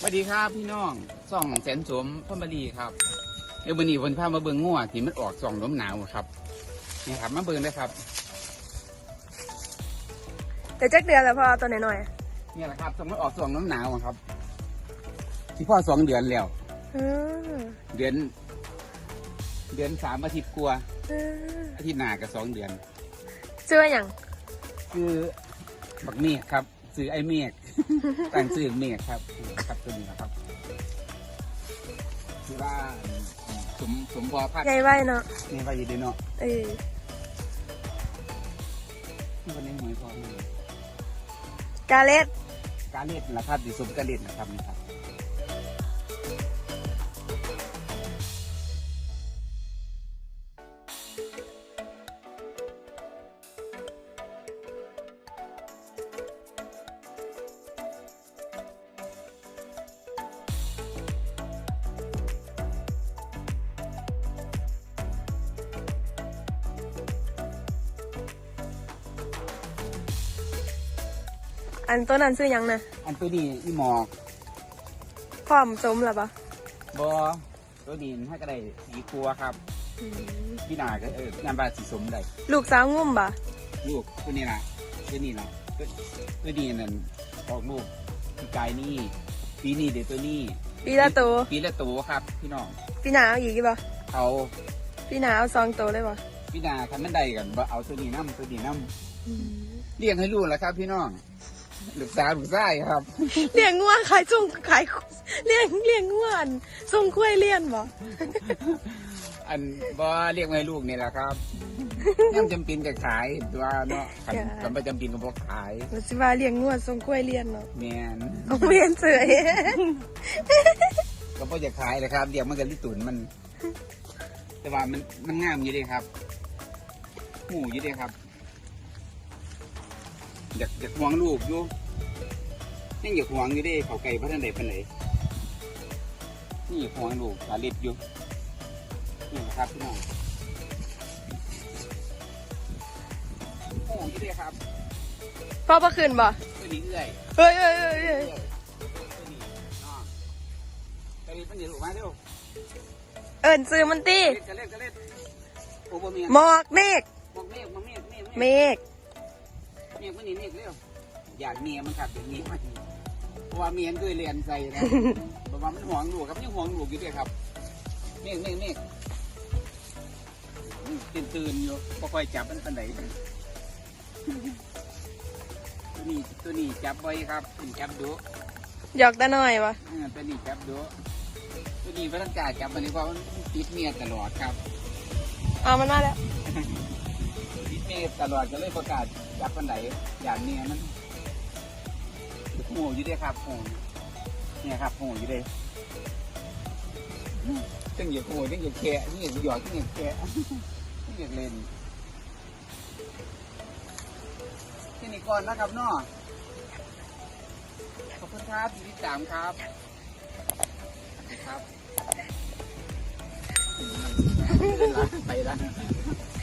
สวัสดีครับพี่น้องส่องแสนสมพ่นบรีครับเดี๋ยววันนี้วันพามาเบิ่งงัวที่มันออกส่องลมหนาวครับนี่ครับมาเบิ่งได้ครับเดี๋ยวจักเดือนแล้วพอเอาตัวหน่อยนี่แหละครับส่องมันออกส่องลมหนาวอะครับ ที่พ่อสองเดือนแล้วๆอืมเดือน เดือนสามอาทิตย์กลัวาอืมอาทิตย์หน้าก็สองเดือนชื่อว่าอย่างคือบักเมฆครับ ซื้อไอ้เมฆตั้งซื้อเมฆครับครับตัวนี้นะครับคือว่าสมสมพอพักใหญ่ไว้เนาะนี่ว่าอยู่ดีเนาะเออที่วันนี้หมวยพอนี่กาเล็ดการเล่นนะครับดิสมการเล่นนะครับนี่ครับ อันตัวนั้นซื้อหยังนะอันตัวนี้อีหมอกพร้อมสมหรอปะบอตัวนี้ถ้าก็ได้สีครัวครับอืมพี่นาก็เอองานบาสีสมได้ลูกสาวงุ่มปะลูกตัวนี้นะตัวนี้นะตัวตัวนี้นั่นออกลูกปีกายนี่ปีนี้เดี๋ยวตัวนี้ปีละตัวปีละตัวครับ พี่น้องพี่หนาเอาอีกกี่ปะเอาพี่หนาเอาสองตัวเลยปะพี่นาคันมันได้กันบ่เอาตัวนี้น้ำตัวนี้น้อืมำเลี้ยงให้ลูกแล้วครับ พี่น้อง ลูกสาวลูกชายครับเลี้ยงงัวขายส่งขายเลี้ยงเลี้ยงงัวอันส่งกล้วยเลี้ยนปะอันบ่เรียกให้ลูกนี่แหละครับย่ำจำเป็นจะขายตัวเนาะคันคันประจำเป็นก็บ่ขายมันสิว่าเลี้ยงงัวส่งกล้วยเลี้ยนเนาะแมนเอาเวียนเสยก็บ่จะขายเลยครับเดี๋ยวมันก็ลิตุนมัน แต่ว่ามันมันงามอยู่เดีครับหมูอยู่เดีครับ อยากอยากหวงลูกอยู่ยังอยากหวงอยู่เดิเขาไก่พัฒนาใดพันไหนนี่อยากหวงลูกหาเล็ดอยู่นี่นะครับพี่น้องโอ้ยอยู่เดีครับพ่อประคืนปะตัวนี้เอื้อยเฮ้ยเฮ้ยเฮ้ยเฮ้ยตัวนี้น้องตัวนี้เป็นเดี๋ยวลูกมาเร็วเอิญซื้อมันตีเล่นกันเล่นกันเล่นโอ้บ่เมียหมอกเมฆบอกเมฆบอกเมฆเมฆเมเมฆฆ เมฆมันนี่เมฆเร็วอยากเมียมันขับอย่างนี้มันเพราะว่าเมียมันเคยเรียนใส่นะบอกว่ามันห่วงลูกครับยังห่วงลูกอยู่ด้วยครับเมฆเมฆเมฆตื่นตื่นอยู่ค่อยจับมันปันไหนตัวนี้ตัวนี้จับไว้ครับเป็นจับดุหยอกตาหน่อยวะเออตัวนี้จับดุตัวนี้พระกล้าจับมันนี่เพราะมันติดเมียตลอดครับเอามันมาแล้วติดเมียตลอดก็เลยประกาศ จับปันไหนอย่างเมียมันโหอยู่ด้ครับโหเนี่ยครับโหอยู่ด้ตั้งอย่าโหตั้งอย่าแคะตั้งอย่าหยอดตั้งอย่าแคะตั้งอย่าเลนแค่นี้ก่อนนะครับนาะขอบคุณครับที่ติดตามครับครับ ไปแล้ว